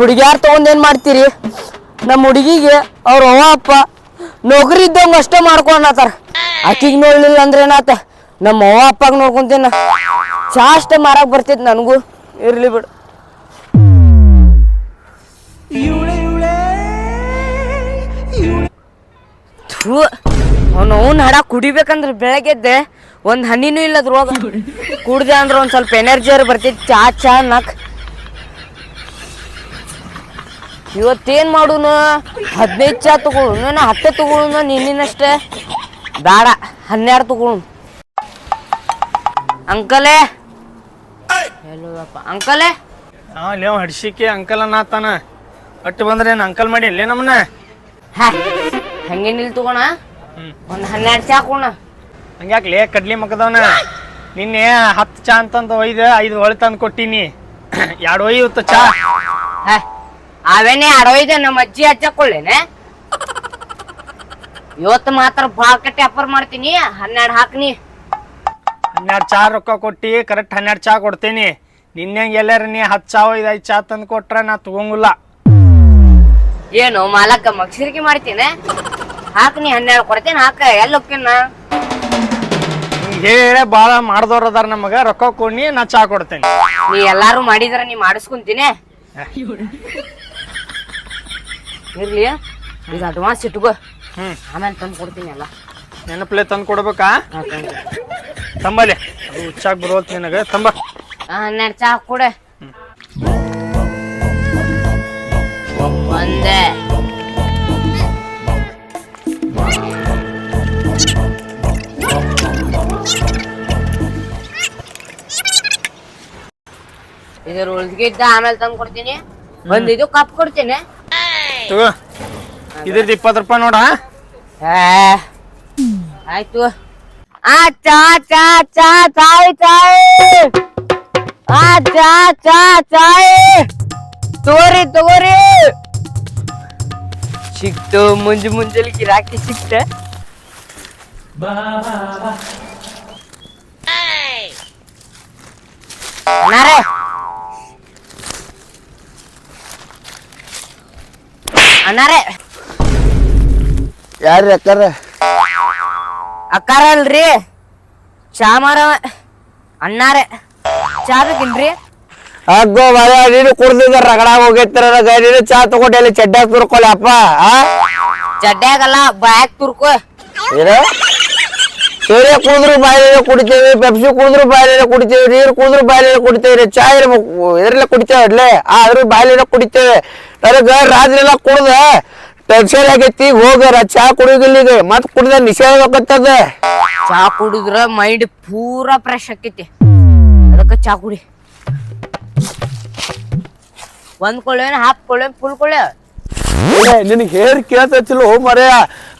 ಹುಡುಗ್ಯಾರ್ ತಗೊಂಡ್ ಏನ್ ಮಾಡ್ತೀರಿ? ನಮ್ಮ ಹುಡುಗಿಗೆ ಅವ್ರ ಅವ್ವ, ಅಪ್ಪ ನೌಕರಿ ಇದ್ದಂಗ ಅಷ್ಟೇ ಮಾಡ್ಕೊಂಡಾತಾರ. ಆಕಿಗ್ ನೋಡ್ಲಿಲ್ಲ ಅಂದ್ರೆ ಏನಾತ? ನಮ್ಮ ಅವ್ವ, ಅಪ್ಪಗ್ ನೋಡ್ಕೊಂತೀನ? ಚಾ ಅಷ್ಟೇ ಮಾರಕ್ ಬರ್ತೈತಿ ನನಗೂ. ಇರ್ಲಿ ಬಿಡು. ಥೂ ಹಡ ಕುಡಿಬೇಕಂದ್ರೆ ಬೆಳಗ್ಗೆದ್ದೆ. ಒಂದ್ ಹನಿನೂ ಇಲ್ಲ ಅದ್ರೊಳಗ. ಕುಡ್ದೆ ಅಂದ್ರೆ ಒಂದ್ ಸ್ವಲ್ಪ ಎನರ್ಜಿ ಬರ್ತೈತಿ. ಚಾ ಚಾ ಅನ್ನಕ್ ಇವತ್ತೇನ್ ಮಾಡೋನು? ಹದಿನೈದು ಚಾ ತಗೊಳುನು ನಾ ಹತ್ತೆ ತಗೊಳುನು ನಿನ್ನಿನಷ್ಟೇ. ಬೇಡ ಹನ್ನೆರಡು ತಗೊಳುನು ಅಂಕಲೇ. ಎಲ್ಲೋದಪ್ಪ ಅಂಕಲೇ. ನಾವು ಲೇವ್ ಹಡ್ಸಿಕೆ ಅಂಕಲ್ ಅನ್ನತಾನ ಬಂದ್ರೆ ಏನು ಅಂಕಲ್ ಮಾಡಿ ಇಲ್ಲೇ ನಮ್ಮನ್ನ? ಹಂಗೆ ಹಂಗೇನಿಲ್ಲ ತಗೋಣ. ಒಂದ್ ಹನ್ನೆರಡು ಚಾ ಕೊಣ ಹಂಗ್ಯಾಕೆ ಲೇ ಕಡ್ಲಿ ಮಕ್ಕದವನ ನಿನ್ನೆ ಹತ್ತು ಚಾ ಅಂತಂದು ಒಯ್ದು ಐದು ಹೊಳೆ ತಂದು ಕೊಟ್ಟಿನಿ. ಎರಡು ಒಯ್ಯುತ್ತ ಚಾ? ಹಾ. ಅವೇನೇ ಅಡೋಯ್ದೆ ನಮ್ಮ ಅಜ್ಜಿ ಹಚ್ಚಕೊಳ್ಳೇನೆ? ಇವತ್ತು ಮಾತ್ರ ಭಾಳ ಕಟ್ಟಿ ಅಪ್ಪರ್ ಮಾಡ್ತೀನಿ. ಹನ್ನೆರಡು ಹಾಕ್ನಿ. ಹನ್ನೆರಡು ಚಾ ರೊಕ್ಕ ಕೊಟ್ಟಿ ಕರೆಕ್ಟ್ ಹನ್ನೆರಡು ಚಾ ಕೊಡ್ತೀನಿ. ನಿನ್ನೆ ಎಲ್ಲಾರ ನೀ ಹತ್ತು ಚಾ ಒಯ್ದು ಐದು ಚಾ ತಂದು ಕೊಟ್ರೆ ನಾ ತಗೊಂಗಿಲ್ಲ ಏನು ಮಾಲಕ್ಕ ಮಗ್ಸಿರಿಕೆ ಮಾಡ್ತೀನಿ? ಹಾಕ್ನಿ ಹನ್ನೆರಡು ಕೊಡ್ತೇನೆ ಹಾಕ ಎಲ್ಲ ಹೋಗ್ತೇನ ಹಿಂಗೆ ಹೇಳೇ ಭಾಳ ಮಾಡ್ದವ್ರ ಅದಾರ ನಮಗ ರೊಕ್ಕ ಕೊಡ್ನಿ ನಾ ಚಾ ಕೊಡ್ತೇನೆ. ನೀ ಎಲ್ಲಾರು ಮಾಡಿದ್ರ ನೀ ಮಾಡಿಸ್ಕೊಂತೀನಿ. ಇರ್ಲಿ ಈಗ ಅಡ್ವಾನ್ಸ್ ಇಟ್ಕೋ. ಹ್ಞೂ ಆಮೇಲೆ ತಂದು ಕೊಡ್ತೀನಿ ಅಲ್ಲ ನೆನಪಲೆ ತಂದು ಕೊಡ್ಬೇಕಾ? ತಂಬಲಿ ಅದು ಹುಚ್ಚಾಗಿ ಬರೋ ನಿನಗೆ. ತಂಬ. ಆ, ಹನ್ನೆರಡು ಚಾ ಕೊಡ. ಒಂದೇ. ಇದ್ರ ಉಳ್ದಿದ್ದ ಆಮೇಲೆ ತಂದು ಕೊಡ್ತೀನಿ. ಒಂದು ಇದು ಕಪ್ ಕೊಡ್ತೀನಿ. ತಗೋ ಇದ್ರದ್ದು ರೂಪಾಯಿ ನೋಡ. ಆಯ್ತು. ಆ ಚಾ ಚಾ ಚಾ, ಚಾಯ್ ಚಾಯ್. ಆ ಚಾ ಚಾ, ಚಾಯ್. ತಗೋರಿ ತಗೋರಿ ಸಿಕ್ತು ಮುಂಜಿ ಮುಂಜಾನೆ ಗಿರಾಕಿ ಸಿಕ್ತ. ಅಣ್ಣಾರೇ ಅಣ್ಣಾರೇ. ಯಾರ್ರಿ ಅಕ್ಕಾರ ಅಕ್ಕಾರ ಅಲ್ರಿ ಚಾ ಮಾರ ಅಣ್ಣಾರೆ. ಚಾ ಬೇಕಿನ್ರಿ ಅಗ್ಗೋ ಮರ ನೀನು ಕುಡ್ದಿದ್ದ ರಗಡ ಹೋಗೈತಿರ ನೀನು ಚಾ ತಗೊಂಡು ಎಲ್ಲಿ ಚಡ್ಡಾಗ ತುರ್ಕೊಲ್ಲ ಅಪ್ಪ ಆ? ಚಡ್ಡ್ಯಾಗಲ್ಲ ಬ್ಯಾಗ್ ತುರ್ಕೋ. ಏನು? ಸೂರ್ಯ ಕುಡಿದ್ರು ಬಾಯಿಲೆ ಕುಡಿತೇವಿ ಪೆಪ್ಸಿ ಕುಡಿದ್ರು ಬಾಯಿಲೆ ಕುಡಿತೇವಿ ನೀರು ಕುಡಿದ್ರು ಬಾಯಿಲೆ ಕುಡಿತೇವೆ ಚಾ ಇರ್ಬೇಕು ಇದ್ರಲ್ಲೇ ಕುಡಿತೇವೆ ಅಡ್ಲೆ ಆದ್ರೂ ಬಾಯಿಲೆ ಕುಡಿತೇವೆ. ನನಗ ರಾತ್ರಿ ಎಲ್ಲ ಕುಡ್ದ ಟೆನ್ಷನ್ ಆಗೈತಿ ಹೋಗರ ಚಾ ಕುಡಿಯೋದಿಲ್ಲ ಈಗ. ಮತ್ ಕುಡ್ದ ನಿಷೇಧ ಹೋಗತ್ತದ ಚಾ ಕುಡಿದ್ರ ಮೈಂಡ್ ಪೂರಾ ಫ್ರೆಶ್ ಆಕೈತಿ. ಅದಕ್ಕ ಚಾ ಕುಡಿ. ಒಂದ್ ಕೊಳ್ಳೇನ ಹಾಫ್ ಕೊಳ್ಳೆ ಫುಲ್ ಕೊಳ್ಳೆ ನಿನಗೆ ಹೇರ್ ಕೇಳ್ತಿಲ್ಲ ಹೋ ಮರೆಯ.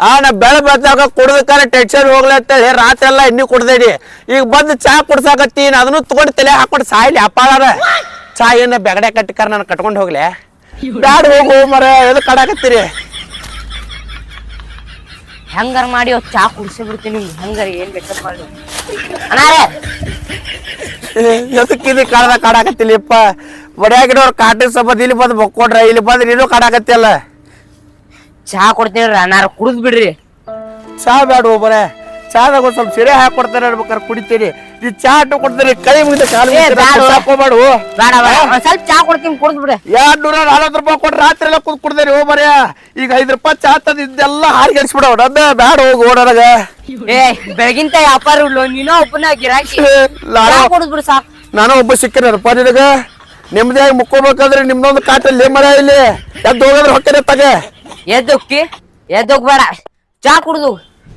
ಆ ನಾ ಬೆಳೆ ಬೆಳ್ದಾಗ ಕುಡ್ದಕ್ಕಾರ ಟೆನ್ಷನ್ ಹೋಗ್ಲಿ ಅಂತೇಳಿ ರಾತ್ರಿ ಎಲ್ಲ ಇನ್ನೂ ಕುಡ್ದೇಡಿ ಈಗ ಬಂದು ಚಾ ಕುಡ್ಸಾಕತ್ತೀನಿ ಅದನ್ನು ತಗೊಂಡು ತಲೆ ಹಾಕೊಂಡು ಸಾಯ್ಲಿ ಅಪ್ಪಾಳಾರ. ಚಾ ಏನ ಬೆಗಡೆ ಕಟ್ಟಿಕಾರ ನಾನು ಕಟ್ಕೊಂಡು ಹೋಗ್ಲೆ. ಬ್ಯಾಡ ಹೋಗು ಮರ ಎದು ಕಡಾಕತ್ತೀರಿ ಹೆಂಗಾರ ಮಾಡಿ ಅವ್ ಚಾ ಕುಡ್ಸಿ ಬಿಡ್ತೀನಿ ನಿಮ್ಗೆ. ಹೆಂಗಾರ ಏನ್ ಬೇಕಪ್ಪ ಮಾಡಿ. ಅಣ್ಣಾರೇ ಎದಕ್ಕಿದಿ ಕಳ್ದ ಕಾಡಾಕತ್ತಿಲ್ಲಪ್ಪ ಬಡಿಯಾಗಿಡೋರು ಕಾಟಿನ ಸಂಬಂಧ ಇಲ್ಲಿ ಬಂದು ಬಕ್ಕೊಡ್ರ ಇಲ್ಲಿ ಬಂದ್ರೆ ನೀನು ಕಾಡಾಕತ್ತಿಲ್ಲ ಚಾ ಕೊಡ್ತೀನಿ ಅಣ್ಣಾರ ಕುಡಿದ್ ಬಿಡ್ರಿ. ಚಾ ಬೇಡ ಹೋಗ್ಬರೆ ಚಾದಾಗ ಸ್ವಲ್ಪ ಸಿರೆ ಹಾಕಿ ಕೊಡ್ತಾರೆ ಕುಡಿತೀರಿ. ಈ ಚಾ ಅಟ್ಟು ಕೊಡ್ತೀರಿ ಕೈ ಮುಗಿದ ಕಾಲು ಏ, ಬ್ಯಾಡ. ಬೇಡ ಬೇಡ. ಒಂದ್ ಸ್ವಲ್ಪ ಚಾ ಕೊಡ್ತೀನಿ ಕುಡ್ದ್ ಬಿಡ್ರಿ ಎರಡ್ ನೂರ ನಲವತ್ತು ರೂಪಾಯಿ ಕೊಟ್ಟು ರಾತ್ರಿ ಎಲ್ಲ ಕುದ್ ಕುಡ್ದೇರಿ ಹೋ ಬರೆಯ ಈಗ ಐದು ರೂಪಾಯಿ ಚಾ ತಂದಿದ್ದೆಲ್ಲ ಹಾರಿಗೆಡ್ಸ್ಬಿಡವ್ ನಂದ ಬ್ಯಾಡ ಹೋಗಿ ಓಡೋರಗ ಏ ಬೆಳಗಿಂತ ವ್ಯಾಪಾರ ಇಲ್ಲ ನೀನೋ ಒಬ್ಬನ ಗಿರಾಕಿ. ನಾನು ಚಾ ಕುಡ್ದ್ ಬಿಡು ಸಾಕು. ನಾನು ಒಬ್ಬ ಇದಗ ನಿನಗ. ನೆಮ್ಮದಿಯಾಗಿ ಮುಕ್ಕೋಬೇಕಾದ್ರೆ ನಿಮ್ದೊಂದು ಕಾಟಲ್ಲಿ ಮರ ಇಲ್ಲಿ. ಎದ್ದು ಹೋಗಿದ್ರೆ ಹೊಕ್ಕರೆ ತಗೆ ಎದ್ದೋಗ್ತಿ ಎದ್ದೋಗ್ಬೇಡ ಚಾ ಕುಡ್ದು.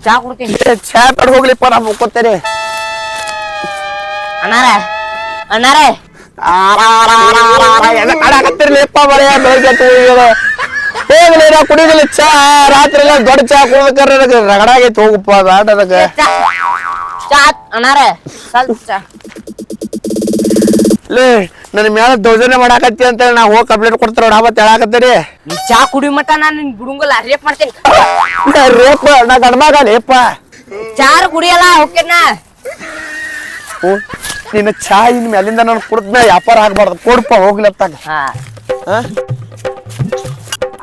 ಚಾ ಕುಡ್ತೀನಿ. ಚಾ ಬೇಡ ಹೋಗ್ಲಿಪ್ಪ ನಾ ಮುಕ್ಕೋತೇನೆ. ಅಣ್ಣಾರ? ಅಣ್ಣಾರೇ? ಕಾಡಾಕತ್ತಿರ್ಲಿಪ್ಪ ಮರೆಯ ಬೆಳಗ್ಗೆ ಎದ್ದು ಹೋಗಿದ್ರೆ. ಹೋಗ್ಲಿ ನಾ ಕುಡಿದಿಲ್ಲ ಚಾ ರಾತ್ರಿ ಎಲ್ಲ ದೊಡ್ಡ ಚಾ ಕುಡ್ಬೇಕಾರೆ ನನಗೆ ರಗಡಾಗೈತಿ ಹೋಗಪ್ಪ ಬ್ಯಾಡ ನನಗೆ ಚಾ ಅಣ್ಣಾರೇ ಸ್ವಲ್ಪ ಚಾ. ಲೇ ನನ್ನ ಮೇಲೆ ದೌರ್ಜನ್ಯ ಮಾಡಾಕತ್ತಿ ಅಂತ ನಾ ಹೋಗಿ ಕಂಪ್ಲೇಂಟ್ ಕೊಡ್ತಾರ ನೋಡ ಮತ್ತೆ ಹೇಳಾಕತ್ತೀರಿ. ನೀ ಚಾ ಕುಡಿ ಮತ್ತ ನಾನು ನಿನ್ ಬಿಡುಂಗಲ್ಲ ರೇಪ್ ಮಾಡ್ತೀನಿ. ರೇಪ ನಾ ಗಂಡ್ಮಗ ಲೇಪ. ಚಾರು ಕುಡಿಯಲ್ಲ ಹೋಗ್ತೇನ ಹ್ಞೂ. ನಿನ್ನ ಚಾ ಇನ್ ಮೇಲಿಂದ ನಾನು ಕುಡ್ದ್ನ ವ್ಯಾಪಾರ ಆಗ್ಬಾರ್ದು. ಕೊಡಪ್ಪ ಹೋಗ್ಲತ್ತಾಗ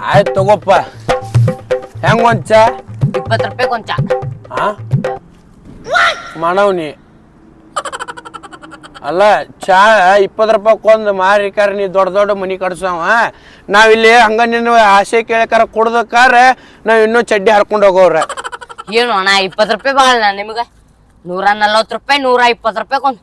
ಆಯ್ತು ತಗೋಪ್ಪ. ಹೆಂಗ್ ಒಂದ್ ಚಾ? ಇಪ್ಪತ್ತು ರೂಪಾಯಿ ಒಂದ್ ಹಾ? ಮಾಡವ್ನಿ ಅಲ್ಲ ಚಾ ಇಪ್ಪತ್ತು ರೂಪಾಯಿ ಕೊಂದ್ ಮಾರಿಕಾರ ನೀ ದೊಡ್ಡ ದೊಡ್ಡ ಮನಿ ಕಟ್ಸವ ನಾವಿಲ್ಲಿ ಹಂಗ ನಿನ್ನ ಆಸೆ ಕೇಳಕಾರ ಕುಡ್ದಕ್ಕಾರ ನಾವ್ ಇನ್ನೂ ಚಡ್ಡಿ ಹರ್ಕೊಂಡು ಹೋಗೋವ್ರ. ಏನು ಅಣ್ಣ ಇಪ್ಪತ್ತು ರೂಪಾಯಿ ಭಾಳ ನಿಮ್ಗೆ? ನೂರ ನಲ್ವತ್ತು ರೂಪಾಯಿ ನೂರ ಇಪ್ಪತ್ತು ರೂಪಾಯಿ ಕೊಂದ್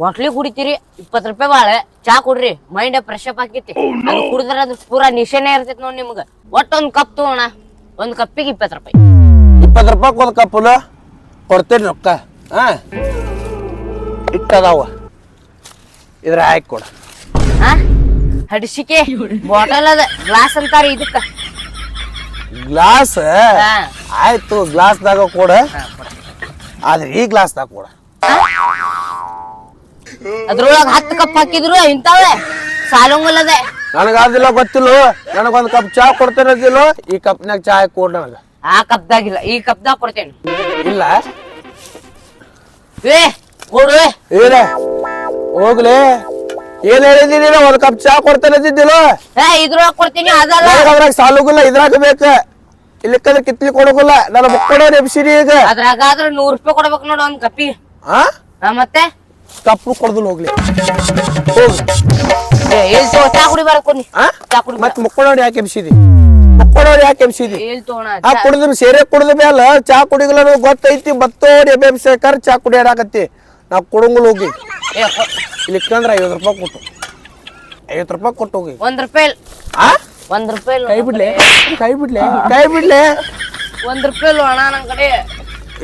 ಬಾಟ್ಲಿ ಕುಡಿತೀರಿ ಇಪ್ಪತ್ ರೂಪಾಯಿ ಬಾಳೆ ಚಾ ಕುಡ್ರಿ ಮೈಂಡ್ ಫ್ರೆಶ್ ಅಪ್ ಆಕೈತಿ. ಅದು ಕುಡಿದ್ರೆ ಅದು ಪೂರಾ ನಿಶೆನೇ ಇರ್ತೈತಿ ನೋಡಿ ನಿಮ್ಗೆ. ಒಂದ್ ಕಪ್ ತಗೋಣ ಒಂದು ಕಪ್ಪಿಗೆ ಇಪ್ಪತ್ ರೂಪಾಯಿ. ಇಪ್ಪತ್ತು ರೂಪಾಯಿ ಒಂದ್ ಕಪ್ ಕೊಡ್ತೇನೆ ರೊಕ್ಕ. ಹಾ? ಇಟ್ಟದಾವ. ಇದ್ರ ಹಾಕಿ ಕೊಡ. ಹಾ? ಹಡಿಸಿಕೆ ಬಾಟಲ್ ಅದ ಗ್ಲಾಸ್ ಅಂತಾರ ಇದಕ್ಕ. ಗ್ಲಾಸ್. ಆಯ್ತು ಗ್ಲಾಸ್ದಾಗ ಕೊಡ. ಆದ್ರೆ ಈ ಗ್ಲಾಸ್ದಾಗ ಕೊಡ. ಅದ್ರೊಳಗ ಹತ್ತು ಕಪ್ ಹಾಕಿದ್ರು ಇಂತಾವೆ ಸಾಲಂಗಲ್ಲದೆ ನನಗಾದಿಲ್ಲ ಗೊತ್ತಿಲ್ಲ? ನನಗೊಂದ್ ಕಪ್ ಚಾ ಕೊಡ್ತೇನೆ ಅದಿಲ್ಲ ಈ ಕಪ್ನಾಗ ಚಾ ಕೊಡ್ ನನಗ. ಆ ಕಪ್ದಾಗಿಲ್ಲ ಈ ಕಪ್ದಾಗ ಕೊಡ್ತೇನೆ. ಇಲ್ಲ. ಏ ಕೊಡು. ಏನ? ಹೋಗ್ಲಿ? ಏನ್ ಹೇಳಿದೀನಿ? ಒಂದ್ ಕಪ್ ಚಾ ಕೊಡ್ತೇನೆ ಏ ಇದ್ರೊಳಗ ಕೊಡ್ತೀನಿ ಅದಲ್ಲ. ಅದ್ರಾಗ ಸಾಲುಗುಲ್ಲ ಇದ್ರಾಗ ಬೇಕ. ಇಲ್ಲಿಕ್ಕಂದ್ರೆ ಕಿತ್ಲಿ ಕೊಡೋಗುಲ್ಲ ನನ್ನ ಮಕ್ಕಳ ನೆಪ್ಸಿರಿ ಈಗ ಅದ್ರಾಗ ಆದ್ರ ನೂರ್ ರೂಪಾಯಿ ಕೊಡ್ಬೇಕು ನೋಡು ಒಂದ್ ಕಪ್ಪಿ ಆ? ಆ, ಮತ್ತೆ? ಕಪ್ಪು ಕೊಡ್ದು ಹೋಗ್ಲಿ. ಹೋಗ್ ಏ, ಎಲ್ ತಗೋ ಚಾ ಕುಡಿ ಬರ್ಕೊನಿ ಆ? ಚಾ ಕುಡಿ ಮತ್ ಮುಕ್ಕೊಳ್ಳೋರು ಯಾಕೆ ಎಬ್ಸಿದಿ? ಮುಕ್ಕೊಳ್ಳೋರು ಯಾಕೆ ಎಬ್ಸಿದಿ? ಆ ಕುಡಿದ್ರ ಸೇರೆ ಕುಡಿದ ಮೇಲೆ ಚಾ ಕುಡಿಗಲ ಗೊತ್ತೈತಿ ಬತ್ತೋಡಿ ಎಬ್ಬಿಸ್ಬೇಕಾರ ಚಾ ಕುಡಿಯಾಡಕತ್ತಿ. ನಾ ಕುಡುಂಗಲ್ ಹೋಗಿ. ಐವತ್ ಇಲ್ಲಿಕ್ಕಂದ್ರ ಐವತ್ತು ರೂಪಾಯಿ ಕೊಟ್ಟು. ಐವತ್ತು ರೂಪಾಯಿ ಕೊಟ್ಟು ಹೋಗಿ. ಒಂದ್ ರೂಪಾಯಿ ಒಂದ್ ರೂಪಾಯಿ ಕೈ ಬಿಡ್ಲೆ? ಕೈ ಬಿಡ್ಲೆ? ಕೈ ಬಿಡ್ಲೆ? ಒಂದ್ ರೂಪಾಯಿ ಅಣ್ಣ ನನ್ ಕಡೆ.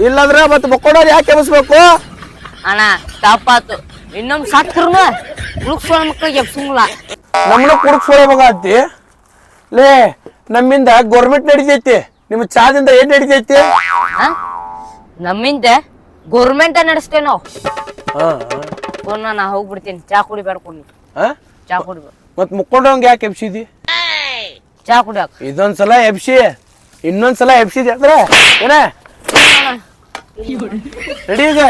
ಇಲ್ಲಂದ್ರ ಮತ್ತೆ ಮಕ್ಕೊಂಡವ್ರು ಯಾಕೆ ಎಬ್ಸ್ಬೇಕು ಅಣ್ಣ ತಪ್ಪಾತು. ಇನ್ನೊಮ್ ಸತ್ರುನು ಉಳುಕ್ಸೋಳ ಮಕ್ಳಿಗೆ ಎಪ್ಸಂಗಿಲ್ಲ ನಮ್ಮನ್ನ ಕುಡ್ಸ್ಕೊಳ್ಬೇಕಾಗತ್ತಿ ಲೇ ನಮ್ಮಿಂದ ಗೌರ್ಮೆಂಟ್ ನಡಿತೈತಿ. ನಿಮ್ಮ ಚಾದಿಂದ ಏನ್ ನಡಿತೈತಿ? ನಮ್ಮಿಂದ ಗೋರ್ಮೆಂಟ್ ನಡೆಸ್ತೇವೆ ನಾವು. ಫೋನ್ ನಾ ಹೋಗ್ಬಿಡ್ತೀನಿ. ಚಾ ಕುಡಿ ಬೇಡ್ಕೊಂಡು ಹಾ ಚಾ ಕುಡಿಬೇಡ. ಮತ್ ಮುಕ್ಕೊಂಡವಂಗ ಯಾಕೆ ಎಬ್ಸಿದಿ? ಚಾ ಕುಡಿಯಾಕ. ಇದೊಂದ್ಸಲ ಎಬ್ಸಿ. ಇನ್ನೊಂದ್ಸಲ ಎಬ್ಸಿದಿ ಅಂದ್ರೆ ಏನ? ರೆಡಿ ಈಗ.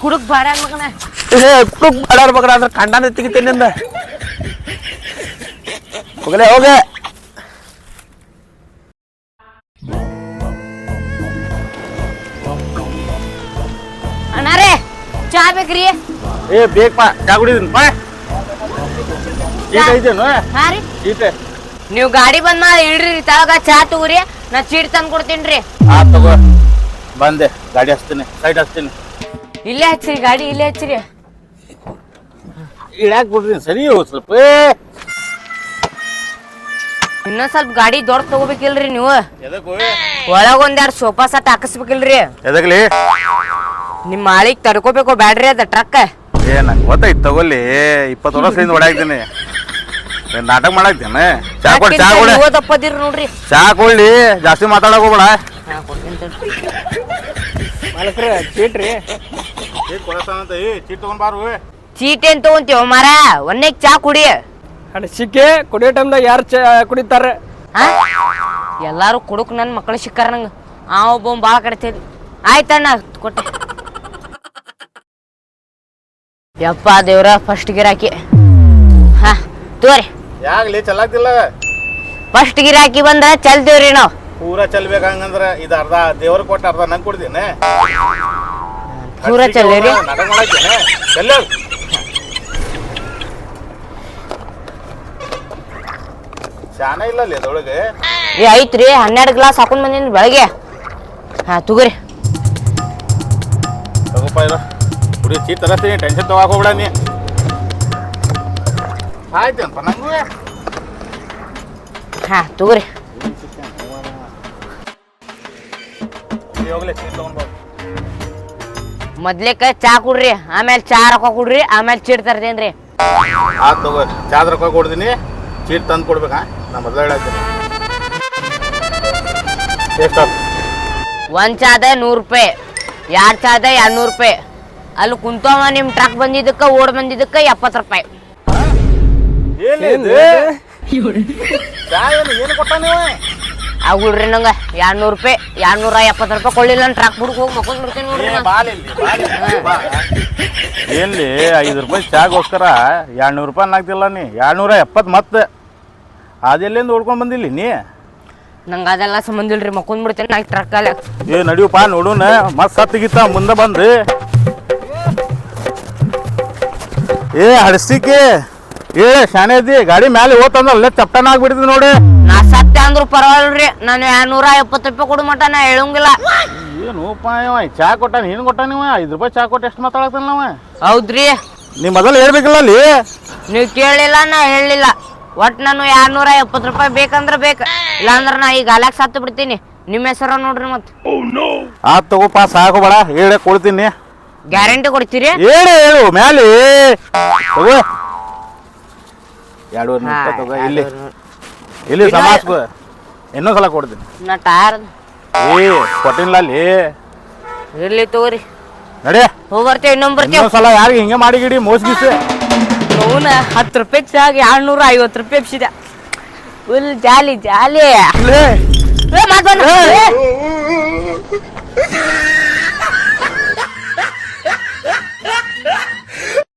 ಹುಡುಕ್ ಬಾಡ ಮಗನ. ಕುಡುಕ್ ಬಾಡಾರ ಮಗನ ಅಂದ್ರೆ ಕಂಡಾನ ತೆಗಿತೇನೆ ನಿಂದ. ಹೋಗಲೇ ಹೋಗ ಅಣ್ಣಾರೇ ಚಾ ಬೇಕ್ರಿ? ಏ ಬೇಕಪ್ಪ ಚಾ ಕುಡಿದೀನಿ ಹಾರಿ ಹಾ ರೀ. ಈಟೆ ನೀವು ಗಾಡಿ ಬಂದ್ ಮಾಡಿ ಇಡ್ರಿ ತಳಗ ಚಾ ತಗೋರಿ ನಾ ಚೀಟ್ ತಂದ್ ಕೊಡ್ತೀನಿ ಆ ತಗೋ. ಬಂದೆ ಗಾಡಿ ಹಚ್ತೀನಿ ಸೈಡ್ ಹಚ್ತೀನಿ. ಇಲ್ಲೇ ಹಚ್ಚಿರಿ ಗಾಡಿ ಇಲ್ಲೇ ಹಚ್ಚಿರಿ. ಇಳ್ಯಾಕ್ ಬಿಡ್ರಿ ಸರಿ ಸ್ವಲ್ಪ. ಇನ್ನೊಂದ್ ಸ್ವಲ್ಪ ಗಾಡಿ ದೊಡ್ಡ ತಗೋಬೇಕಿಲ್ರಿ ನೀವು. ಒಳಗ ಒಂದೆರಡು ಸೋಫಾ ಸೆಟ್ ಹಾಕಿಸ್ಬೇಕಿಲ್ರಿ. ಎದಕ್ಲಿ? ನಿಮ್ ಮಾಳಿಗ್ ತಡ್ಕೋಬೇಕು ಬ್ಯಾಡ್ರಿ ಅದ ಟ್ರಕ್. ಏ ನಂಗೆ ಗೊತ್ತಾಯ್ತು ತಗೊಲ್ಲಿ ಇಪ್ಪತ್ತು ವರ್ಷದಿಂದ ಓಡಾಕ್ತೀನಿ ಏನ್ ನಾಟಕ ಮಾಡಾಕ್ತೇನೆ. ಚಾ ಕೊಡಿ ಚಾ ಕೊಡಿ. ತಪ್ಪದಿರಿ ನೋಡ್ರಿ. ಚಾ ಕೊಡ್ಲಿ ಜಾಸ್ತಿ ಮಾತಾಡಕ್ ಹೋಗ್ಬೇಡ. ಹಾ, ಕೊಡ್ತೀನಿ ತಡ್ರಿ. ಮಾಲಕ್ರ ಏ ಚೀಟ್ ತಗೊಂಡ್ ಬಾರು ಚೀಟ್ ಏನ್ ತಗೊಂತೀವ ಮಾರ ಒಂದೇ ಚಾ ಕುಡಿ. ಸಿಕ್ಕೆ? ಕುಡಿಯೋ ಟೈಮ್ದಾಗ ಯಾರು ಚಾ ಕುಡಿತಾರೆ? ಹಾ ಎಲ್ಲಾರು ಕುಡುಕ್ ನನ್ ಮಕ್ಕಳು ಸಿಕ್ಕಾರ ನಂಗ. ಆ ಒಬ್ಬ ಬಾಳ ಕಡಿತೇರಿ ಆಯ್ತಣ್ಣ ಕೊಟ್ಟ. ಯಪ್ಪ ದೇವ್ರ ಫಸ್ಟ್ ಗಿರಾಕಿ ಹಾ ತೋರಿ. ಯಾಗ್ಲಿ ಚಲಾಗ್ತಿಲ್ಲ ಫಸ್ಟ್ ಗಿರಾಕಿ ಬಂದ್ರ ಚಲ್ತೇವ್ರಿ ನಾವ್. ಪೂರಾ ಚಲ್ಬೇಕಂಗಂದ್ರ ಇದು ಅರ್ಧ ದೇವ್ರ ಕೊಟ್ಟ ಅರ್ಧ ನಂಗೆ ಕೊಡ್ತೀನಿ. ಪೂರ ಚಲ್ಲೇರಿ? ರೀ ಶಾನ ಇಲ್ಲ ಅಲ್ಲಿ ಅದ್ರೊಳಗೆ ಏ ಐತ್ರಿ ಹನ್ನೆರಡು ಗ್ಲಾಸ್ ಹಾಕೊಂಡ್ ಬಂದಿನಿ ಬೆಳಗ್ಗೆ. ಹಾ ತಗೋರಿ. ತಗೋಪ್ಪ ಇದು ಕುಡಿ ತರಸ್ತೀನಿ ಟೆನ್ಷನ್ ತಗೋಕ್ ಹೋಗ್ಬೇಡ ನೀ. ನಂಗೂ? ಹಾ ತಗೋರಿ. ಇಲ್ಲಿ ಹೋಗ್ಲಿ ತಗೊಂಡ್ ಬಾ ಮೊದ್ಲೇಕ ಚಾ ಕುಡ್ರಿ ಆಮೇಲೆ ಚಾ ರೊಕ್ಕ ಕುಡ್ರಿ ಆಮೇಲೆ ಚೀಟ್ ತರ್ತೇನ್ರಿ ಆತ್ ತಗೋ ಚಾದ ರೊಕ್ಕ ಕೊಡ್ತೀನಿ ಚೀಟ್ ತಂದು ಕೊಡ್ಬೇಕಾ ನಾ ಮೊದಲು ಒಂದ್ ಚಾದ ನೂರ್ ರೂಪಾಯಿ ಎರಡ್ ಚಾದ ಎರಡ್ನೂರ್ ರೂಪಾಯಿ. ಅಲ್ಲಿ ಕುಂತವ ನಿಮ್ ಟ್ರಕ್ ಬಂದಿದ್ದಕ್ಕ ಓಡ್ ಬಂದಿದ್ದಕ್ಕ ಎಪ್ಪತ್ ರೂಪಾಯಿ. ಏನಿದೆ ಚಾ ಏನು ಏನು ಕೊಟ್ಟ ನೀವು? ಆಗ್ಬಿಡ್ರಿ ನಂಗ. ಎರಡ್ನೂರು ರೂಪಾಯಿ ಎರಡ್ನೂರ ಎಪ್ಪತ್ತು ರೂಪಾಯಿ ಕೊಡ್ಲಿಲ್ಲ ಟ್ರಾಕ್ ಬುಡ್ಕ ಹೋಗಿ ಮಕ್ಕೊಂಡ್ ಬಿಡ್ತೀನಿ ನೋಡ್ರಿ ನಾ. ಏನ್ಲಿ ಐದು ರೂಪಾಯಿ ಚಾಗೋಸ್ಕರ ಎರಡ್ನೂರು ರೂಪಾಯಿ ನಾಗ್ತಿಲ್ಲ ನೀ. ಎರಡ್ನೂರ ಎಪ್ಪತ್ತು ಮತ್ತೆ. ಅದೆಲ್ಲಿಂದ ಓಡ್ಕೊಂಡ್ ಬಂದಿಲ್ಲ ನೀ? ನಂಗೆ ಅದೆಲ್ಲ ಸಂಬಂಧ ಇಲ್ರಿ ಮಕ್ಕೊಂಡ್ ಬಿಡ್ತೀನಿ ನಾ ಟ್ರಕ್ ಅಲ್ಲ. ಏ ನಡಿಯಪ್ಪ ನೋಡೋಣ ಮತ್ತೆ ಸತ್ತಿಗಿತ್ತ ಮುಂದೆ ಬಂದು ಏ ಹಡಸಿಕೆ ಏ ಶಾಣೆ ಅದಿ ಗಾಡಿ ಮ್ಯಾಲೆ ಹೋತಂದ್ರೆ ಅಲ್ಲೇ ಚಪ್ಪಟನ ಆಗ್ಬಿಡ್ತದೆ ನೋಡಿ. ಸತ್ಯ ಅಂದ್ರು ಪರವಾಗಿಲ್ರಿ. ನಾನು ನೂರ ಎಪ್ಪತ್ತು ರೂಪಾಯಿ ಕೊಡು ಮಟ್ಟ ನಾ ಹೇಳಂಗಿಲ್ಲ. ಏನು ಉಪಾಯ ಚಾ ಕೊಟ್ಟಾನ ಏನು ಕೊಟ್ಟಾನ ಇವ? ಐದು ರೂಪಾಯಿ ಚಾ ಕೊಟ್ಟ ಎಷ್ಟು ಮಾತಾಡ್ತಾನ ನಾವ ಹೌದ್ರಿ. ನೀ ಮೊದಲು ಹೇಳ್ಬೇಕಲ್ಲ ಅಲ್ಲಿ? ನೀವು ಕೇಳಿಲ್ಲ ನಾ ಹೇಳಿಲ್ಲ. ಒಟ್ ನಾನು ಎರಡ್ನೂರ ಎಪ್ಪತ್ ರೂಪಾಯಿ ಬೇಕಂದ್ರ ಬೇಕ. ಇಲ್ಲಾಂದ್ರ ನಾ ಈಗ ಅಲ್ಯಾಕ್ ಸತ್ತು ಬಿಡ್ತೀನಿ. ನಿಮ್ಮ ಹೆಸರ ನೋಡ್ರಿ ಮತ್ ಆತ್ ಸಾಕು ಸಾಕೋಬೇಡ ಹೇಳ ಕೊಡ್ತೀನಿ. ಗ್ಯಾರಂಟಿ ಕೊಡ್ತೀರಿ? ಹೇಳು ಹೇಳು ಮ್ಯಾಲೆ. ತಗೋ. ಎರಡೂವರೆ ನಿಮಿಷ ತಗೋ ಇಲ್ಲಿ. ಇಲ್ಲಿ ಸಮಾಸ್ಕೊ ಇನ್ನೊಂದ್ ಸಲ ಕೊಡ್ತೀನಿ. ನಾ ಟಯರ್ ಏ ಕೊಟ್ಟಿಲ್ಲ ಅಲ್ಲಿ? ಇರ್ಲಿ ತಗೋರಿ. ನಡಿ. ಹೋಗಿ ಬರ್ತೇವೆ ಇನ್ನೊಂದು ಬರ್ತೇವೆ. ಸಲ ಯಾರಿಗೆ ಹಿಂಗೆ ಮಾಡಿ ಗಿಡಿ ಮೋಸ್ಗಿಸಿ ನೋನ ಹತ್ತು ರೂಪಾಯಿ ಚಾಗ ಎರಡ್ನೂರ ಐವತ್ತು ರೂಪಾಯಿ ಎಪ್ಸಿದ ಫುಲ್ ಜಾಲಿ ಜಾಲಿ. ಏ, ಮಾತ್ ಬಂದ. ಏ.